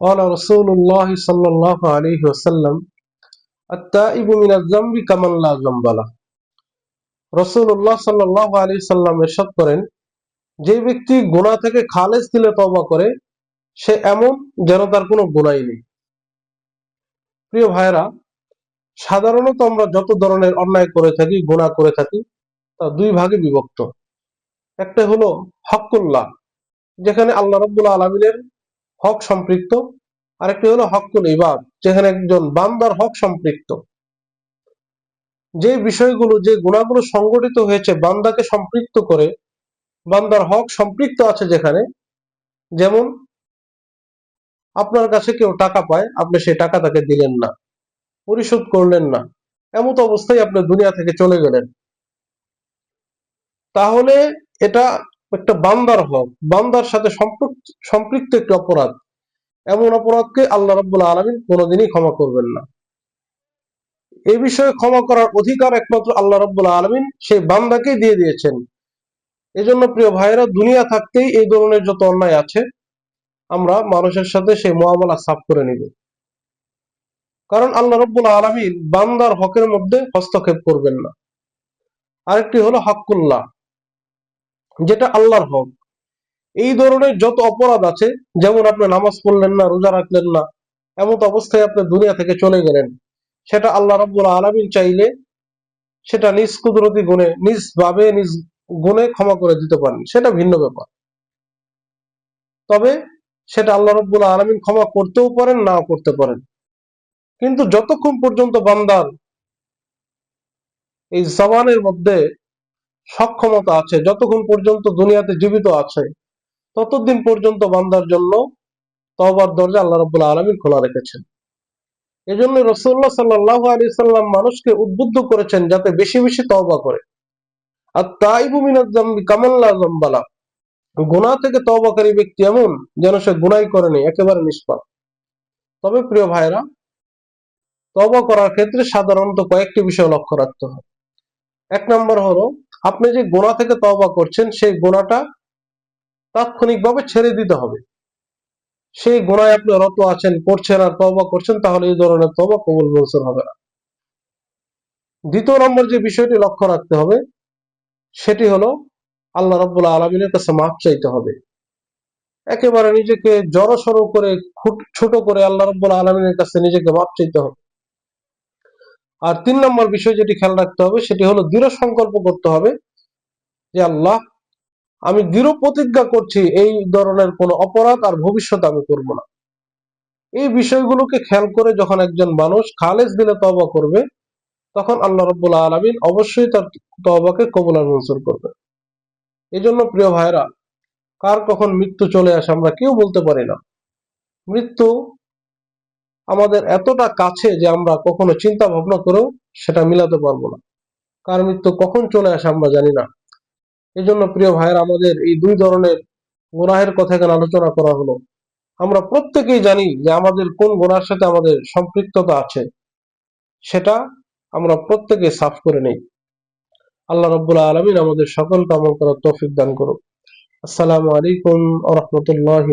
قال رسول الله صلى الله عليه وسلم التائب من الذنب كمن لا ذنب له রসুল্লাহ সাল্লাহ আলী সাল্লাম এরশাদ করেন যে ব্যক্তি গুণা থেকে খালেজ দিলে তবা করে সে এমন যেন তার কোনো গুণাই নেই প্রিয় ভাইরা সাধারণত আমরা যত ধরনের অন্যায় করে থাকি গুণা করে থাকি তা দুই ভাগে বিভক্ত একটা হলো হকুল্লাহ যেখানে আল্লাহ রব্বুল আলমিনের হক সম্পৃক্ত। আরেকটি হলো হকুল ইবাদ, যেখানে একজন বান্দার হক সম্পৃক্ত। যে বিষয়গুলো, যে গুণাগুলো সংগঠিত হয়েছে বান্দাকে সম্পৃক্ত করে, বান্দার হক সম্পৃক্ত আছে যেখানে, যেমন, আপনার কাছে কেউ টাকা পায়, আপনি সেই টাকা তাকে দিলেন না, পরিশোধ করলেন না, এমত অবস্থায় আপনি দুনিয়া থেকে চলে গেলেন। তাহলে এটা একটা বান্দার হক। বান্দার সাথে সম্পৃক্ত একটি অপরাধ। এমন অপরাধকে আল্লাহ রব্বুল্লাহ আলমিন কোনোদিনই ক্ষমা করবেন না। এ বিষয়ে ক্ষমা করার অধিকার একমাত্র আল্লাহ রব্বুল্লাহ আলমিন সেই বান্দাকেই দিয়ে দিয়েছেন। এজন্য প্রিয় ভাইয়েরা, দুনিয়া থাকতেই এই ধরনের যত অন্যায় আছে, আমরা মানুষের সাথে সেই মোয়ামলা সাফ করে নিব। কারণ আল্লাহ রব্বুল আলমিন বান্দার হকের মধ্যে হস্তক্ষেপ করবেন না। আরেকটি হলো হকুল্লাহ যেটা আল্লাহর হক। এই ধরনের যত অপরাধ আছে, যেমন আপনি নামাজ পড়লেন না, রোজা রাখলেন না, এমন অবস্থায় আপনি দুনিয়া থেকে চলে গেলেন। সেটা আল্লাহ রব্বুল আলমিন চাইলে সেটা নিজ কুদরতি গুণে, নিজ ভাবে, নিজ গুণে ক্ষমা করে দিতে পারেন। সেটা ভিন্ন ব্যাপার। তবে সেটা আল্লাহ রব্বুল আলমিন ক্ষমা করতেও পারেন, নাও করতে পারেন। কিন্তু যতক্ষণ পর্যন্ত বান্দার এই জবানের মধ্যে সক্ষমতা আছে, যতক্ষণ পর্যন্ত দুনিয়াতে জীবিত আছে, ততদিন পর্যন্ত বান্দার জন্য তবার দরজা আল্লাহ রব্বুল্লাহ আলমিন খোলা রেখেছেন। এই জন্য রসুল্লাহ সাল্লাহ আলী সাল্লাম মানুষকে উদ্বুদ্ধ করেছেন যাতে বেশি বেশি তবা করে। আর তাই মিনাজ্জাম্বি কামাল্লা জম্বালা। গুণা থেকে তবাকারী ব্যক্তি এমন যেন সে গুনাই করেনি, একেবারে নিষ্পাপ। তবে প্রিয় ভাইরা তবা করার ক্ষেত্রে সাধারণত কয়েকটি বিষয় লক্ষ্য রাখতে হবে। এক নম্বর হলো আপনি যে গোনা থেকে তবা করছেন, সেই গোনাটা তাৎক্ষণিকভাবে ছেড়ে দিতে হবে। সেই গোনায় আপনি রত আছেন করছেন আর তবা করছেন, তাহলে এই ধরনের তবা কবুল মনসুর হবে না। দ্বিতীয় নম্বর যে বিষয়টি লক্ষ্য রাখতে হবে, সেটি হলো আল্লাহ রব্বুল্লাহ আলমিনের কাছে মাপ চাইতে হবে। একেবারে নিজেকে জড়সড় করে ছোট করে আল্লাহ রব্বুল্লাহ আলমিনের কাছে নিজেকে মাপ চাইতে হবে। আর তিন নম্বর বিষয় যেটি খেয়াল রাখতে হবে, সেটি হলো দৃঢ় সংকল্প করতে হবে যে আল্লাহ, আমি দৃঢ় প্রতিজ্ঞা করছি এই ধরনের কোন অপরাধ আর ভবিষ্যতে আমি করব না। এই বিষয়গুলোকে খেয়াল করে যখন একজন মানুষ খালেজ দিলে তবা করবে, তখন আল্লাহ রব্বুল্লাহ আলমিন অবশ্যই তার তবাকে কবুল আর মঞ্জুর করবে এই জন্য প্রিয় ভাইরা কার কখন মৃত্যু চলে আসে আমরা কেউ বলতে পারি না। মৃত্যু আমাদের এতটা কাছে যে আমরা কখনো চিন্তা ভাবনা করেও সেটা মিলাতে পারব না। কার মৃত্যু কখন চলে আসে আমরা জানি না। এই জন্য প্রিয় ভাইয়ের, আমাদের এই দুই ধরনের গোনাহের কথা এখানে আলোচনা করা হলো। আমরা প্রত্যেকেই জানি যে আমাদের কোন গোনার সাথে আমাদের সম্পৃক্ততা আছে, সেটা আমরা প্রত্যেকে সাফ করে নেই। আল্লাহ রব্বুল্লাহ আলমিন আমাদের সকল কামল করার তৌফিক দান করুক। আসসালামু আলাইকুম আ রহমতুল্লাহ